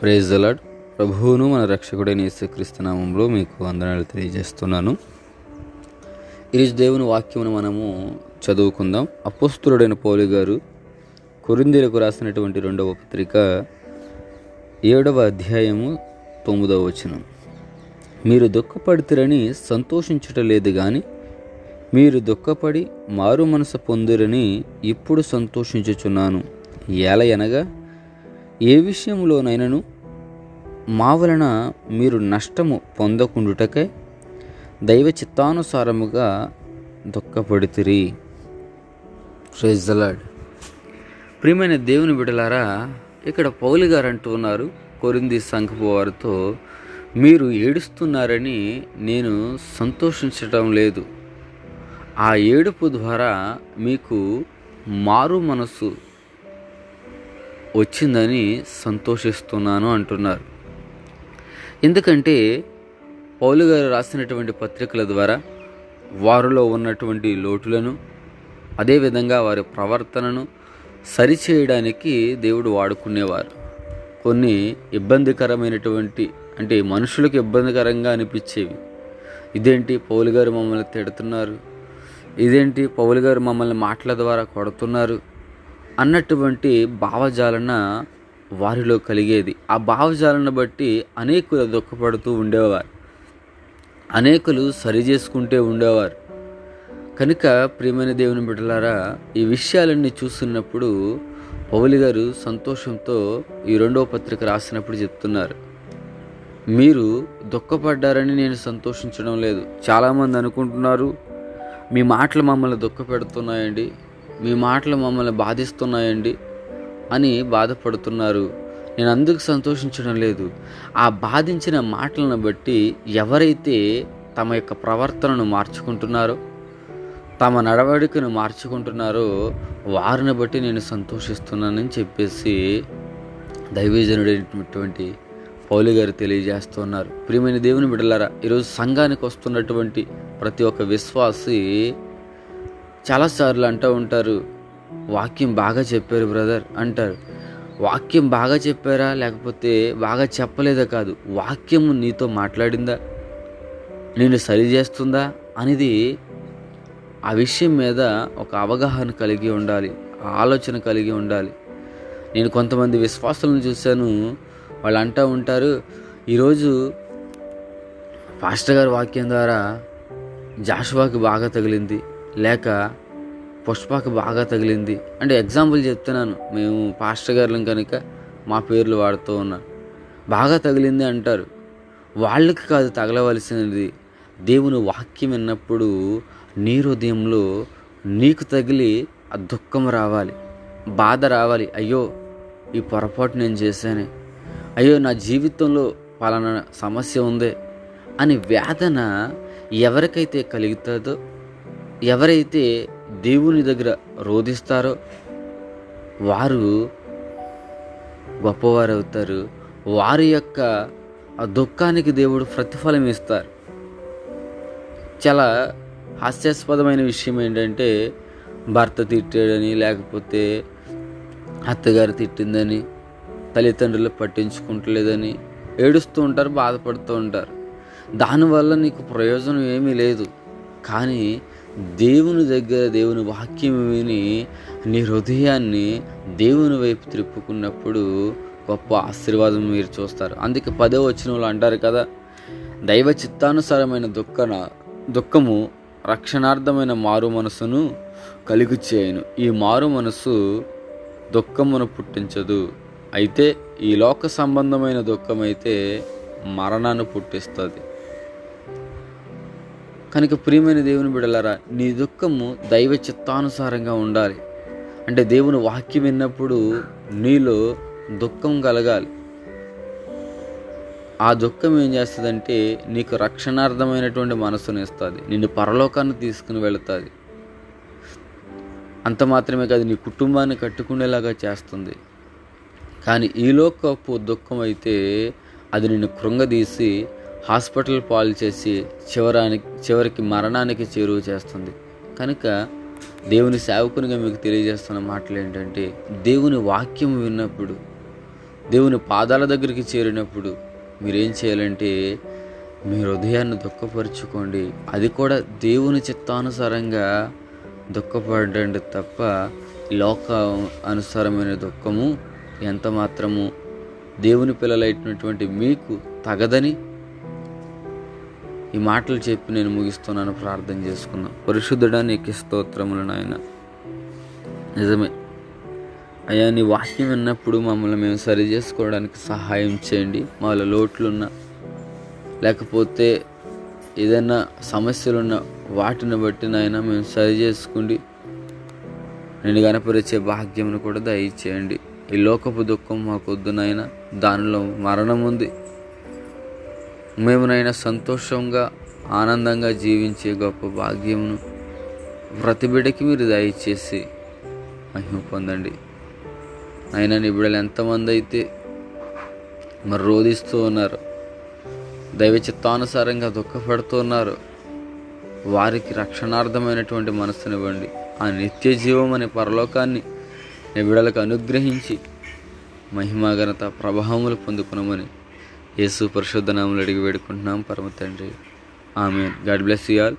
Praise అలాడ్ ప్రభువును మన రక్షకుడైన యేసుక్రీస్తు నామంలో మీకు వందనాలు తెలియజేస్తున్నాను. ఈరోజు దేవుని వాక్యమును మనము చదువుకుందాం. అపోస్తులుడైన పౌలు గారు కొరిందీలకు రాసినటువంటి రెండవ పత్రిక ఏడవ అధ్యాయము తొమ్మిదవ వచనం. మీరు దుఃఖపడుతురని సంతోషించుట లేదు కానీ మీరు దుఃఖపడి మారు మనసు పొందురని ఇప్పుడు సంతోషించుచున్నాను. ఏలయనగా ఏ విషయంలోనైనను మా వలన మీరు నష్టము పొందకుండుటకే దైవ చిత్తానుసారముగా దుఃఖపడితిరి. ప్రైజ్లాడ్ ప్రియమైన దేవుని బిడలారా ఇక్కడ పౌలి గారు అంటూ ఉన్నారు కొరింది సంఘపు వారితో మీరు ఏడుస్తున్నారని నేను సంతోషించటం లేదు. ఆ ఏడుపు ద్వారా మీకు మారు మనసు వచ్చిందని సంతోషిస్తున్నాను అంటున్నారు. ఎందుకంటే పౌలు గారు రాసినటువంటి పత్రికల ద్వారా వారిలో ఉన్నటువంటి లోటులను అదేవిధంగా వారి ప్రవర్తనను సరిచేయడానికి దేవుడు వాడుకునేవారు. కొన్ని ఇబ్బందికరమైనటువంటి అంటే మనుషులకు ఇబ్బందికరంగా అనిపించేవి. ఇదేంటి పౌలు గారు మమ్మల్ని తిడుతున్నారు? ఇదేంటి పౌలు గారు మమ్మల్ని మాటల ద్వారా కొడుతున్నారు? అన్నటువంటి భావజాలన వారిలో కలిగేది. ఆ భావజాలను బట్టి అనేకులు దుఃఖపడుతూ ఉండేవారు. అనేకులు సరి చేసుకుంటే ఉండేవారు. కనుక ప్రియమైన దేవుని బిడ్డలారా ఈ విషయాలన్నీ చూస్తున్నప్పుడు పౌలి గారు సంతోషంతో ఈ రెండవ పత్రిక రాసినప్పుడు చెప్తున్నారు. మీరు దుఃఖపడ్డారని నేను సంతోషించడం లేదు. చాలామంది అనుకుంటున్నారు మీ మాటలు మమ్మల్ని దుఃఖపెడుతున్నాయండి. మీ మాటలు మమ్మల్ని బాధిస్తున్నాయండి అని బాధపడుతున్నారు. నేను అందుకు సంతోషించడం లేదు. ఆ బాధించిన మాటలను బట్టి ఎవరైతే తమ యొక్క ప్రవర్తనను మార్చుకుంటున్నారో తమ నడవడికను మార్చుకుంటున్నారో వారిని బట్టి నేను సంతోషిస్తున్నానని చెప్పేసి దైవజనుడైనటువంటి పౌలి గారు తెలియజేస్తున్నారు ప్రియమైన దేవుని బిడ్డలారా ఈరోజు సంఘానికి వస్తున్నటువంటి ప్రతి ఒక్క విశ్వాసి చాలాసార్లు అంటూ ఉంటారు వాక్యం బాగా చెప్పారు బ్రదర్ అంటారు. వాక్యం బాగా చెప్పారా లేకపోతే బాగా చెప్పలేదా కాదు వాక్యము నీతో మాట్లాడిందా? నేను సరి చేస్తుందా అనేది ఆ విషయం మీద ఒక అవగాహన కలిగి ఉండాలి ఆలోచన కలిగి ఉండాలి. నేను కొంతమంది విశ్వాసాలను చూశాను వాళ్ళు అంటూ ఉంటారు ఈరోజు పాస్టర్ గారి వాక్యం ద్వారా జాషువాకి బాగా తగిలింది లేక పుష్పకు బాగా తగిలింది. అంటే ఎగ్జాంపుల్ చెప్తున్నాను. మేము పాస్టర్ గారులం కనుక మా పేర్లు వాడుతూ ఉన్నాను బాగా తగిలింది అంటారు. వాళ్ళకి కాదు తగలవలసినది. దేవుని వాక్యం విన్నప్పుడు నీ హృదయంలో నీకు తగిలి ఆ దుఃఖం రావాలి. బాధ రావాలి. అయ్యో ఈ పొరపాటు నేను చేశానే. అయ్యో నా జీవితంలో పలానా సమస్య ఉందే అని వేదన ఎవరికైతే కలుగుతుందో ఎవరైతే దేవుని దగ్గర రోధిస్తారో వారు గొప్పవారు అవుతారు వారి యొక్క ఆ దుఃఖానికి దేవుడు ప్రతిఫలం ఇస్తారు. చాలా హాస్యాస్పదమైన విషయం ఏంటంటే భర్త తిట్టాడని లేకపోతే అత్తగారు తిట్టిందని తల్లిదండ్రులు పట్టించుకుంటలేదని ఏడుస్తూ ఉంటారు బాధపడుతూ ఉంటారు. దానివల్ల నీకు ప్రయోజనం ఏమీ లేదు. కానీ దేవుని దగ్గర దేవుని వాక్యం విని నీ హృదయాన్ని దేవుని వైపు త్రిప్పుకున్నప్పుడు గొప్ప ఆశీర్వాదం మీరు చూస్తారు. అందుకే పదో వచ్చిన వాళ్ళు అంటారు కదా దైవ చిత్తానుసారమైన దుఃఖన దుఃఖము రక్షణార్థమైన మారు మనసును కలిగి చేయను. ఈ మారు మనసు దుఃఖమును పుట్టించదు. అయితే ఈ లోక సంబంధమైన దుఃఖమైతే మరణాన్ని పుట్టిస్తుంది. కనుక ప్రియమైన దేవుని బిడలారా నీ దుఃఖము దైవ చిత్తానుసారంగా ఉండాలి. అంటే దేవుని వాక్యం విన్నప్పుడు నీలో దుఃఖం కలగాలి. ఆ దుఃఖం ఏం చేస్తుందంటే నీకు రక్షణార్థమైనటువంటి మనసును ఇస్తుంది. నిన్ను పరలోకాన్ని తీసుకుని వెళుతుంది. అంత మాత్రమే కాదు నీ కుటుంబాన్ని కట్టుకునేలాగా చేస్తుంది. కానీ ఈలోకపు దుఃఖం అయితే అది నిన్ను కృంగదీసి హాస్పిటల్ పాలు చేసి చివరానికి చివరికి మరణానికి చేరువ చేస్తుంది. కనుక దేవుని సేవకునిగా మీకు తెలియజేస్తున్న మాటలు ఏంటంటే దేవుని వాక్యం విన్నప్పుడు దేవుని పాదాల దగ్గరికి చేరినప్పుడు మీరేం చేయాలంటే మీ హృదయాన్ని దుఃఖపరుచుకోండి. అది కూడా దేవుని చిత్తానుసారంగా దుఃఖపడండి తప్ప లోక అనుసారమైన దుఃఖము ఎంత మాత్రము దేవుని పిల్లలైనటువంటి మీకు తగదని ఈ మాటలు చెప్పి నేను ముగిస్తున్నాను ప్రార్థన చేసుకున్నాను పరిశుద్ధుడా నీకు స్తోత్రములు నాయన. నిజమే. అయ్యా నీ వాక్యం విన్నప్పుడు మమ్మల్ని మేము సరి చేసుకోవడానికి సహాయం చేయండి. మాలో లోట్లున్న లేకపోతే ఏదైనా సమస్యలున్న వాటిని బట్టి నాయన మేము సరి చేసుకుండి నేను కనపరిచే భాగ్యమును కూడా దయచేయండి. ఈ లోకపు దుఃఖం మాకొద్దు నాయన. దానిలో మరణం ఉంది. మేమునైనా సంతోషంగా ఆనందంగా జీవించే గొప్ప భాగ్యమును ప్రతి బిడ్డకి మీరు దయచేసి మహిమ పొందండి. అయినా నీ బిడ్డలు ఎంతమంది అయితే మరి రోధిస్తూ ఉన్నారు దైవ చిత్తానుసారంగా దుఃఖపడుతూ ఉన్నారు వారికి రక్షణార్థమైనటువంటి మనస్సునివ్వండి ఆ నిత్య జీవం అనే పరలోకాన్ని నీ బిడలకు అనుగ్రహించి మహిమాగనత ప్రభావములు పొందుకునమని యేసు పరిశుద్ధ నామలు అడిగి వేడుకుంటున్నాం. పరమ తండ్రి. ఆమె గాడ్ బ్లెస్ యూ ఆల్.